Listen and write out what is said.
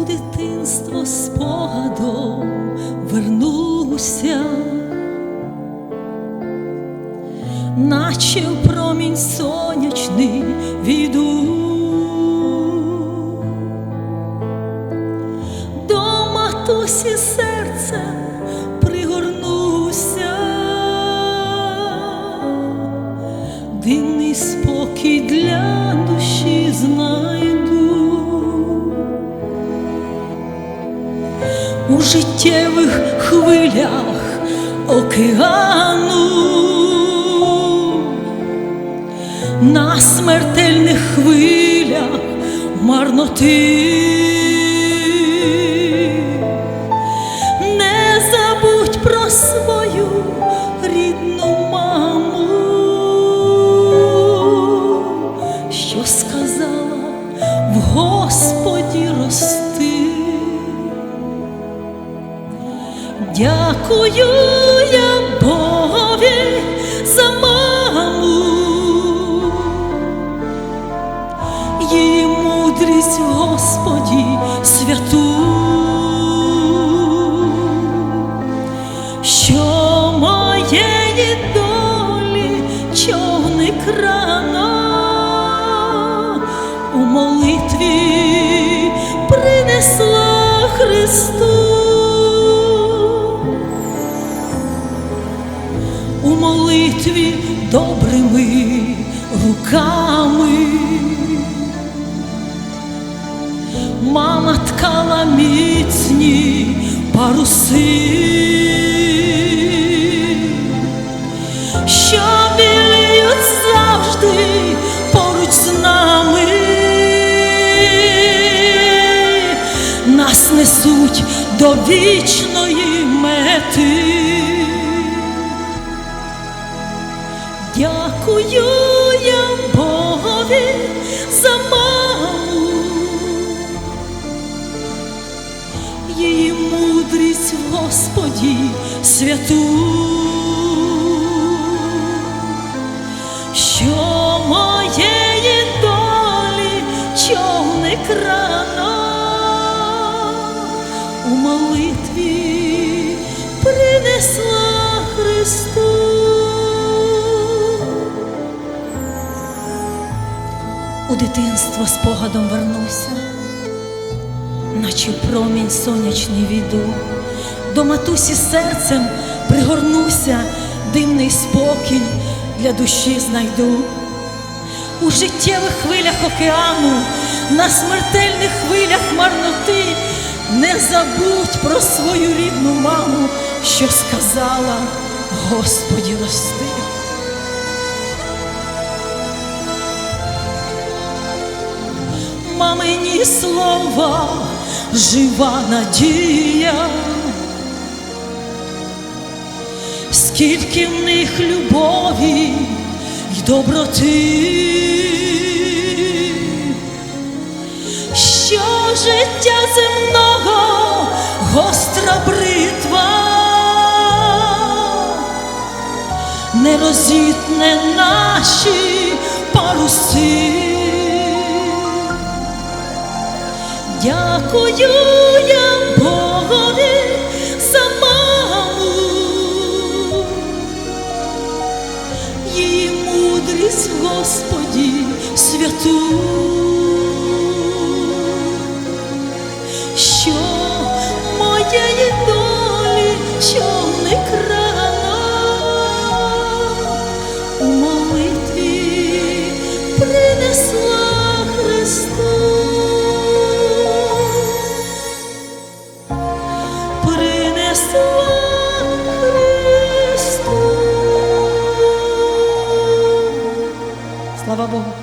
у дитинство спогадом вернуся, наче в промінь сонячний війду. До матусі серцем пригорнуся, дивний спокій для життєвих хвилях океану, на смертельних хвилях марноти. Дякую я Богові за маму, її мудрість Господі святу, що моєї долі човник рано добрими руками. Мама ткала міцні паруси, що біліють завжди поруч з нами, нас несуть до вічної мети. Дякую я Богові за маму, її мудрість Господі святу, дитинство спогадом вернуся, наче промінь сонячний війду, до матусі серцем пригорнуся, дивний спокій для душі знайду. У життєвих хвилях океану, на смертельних хвилях марноти, не забудь про свою рідну маму, що сказала Господі рости. Мамині слова, жива надія, скільки в них любові й доброти, що життя земного гостра бритва не розітне наші паруси. Дякую я Богові за маму, її мудрість Господі святу, що моєї Слава Богу.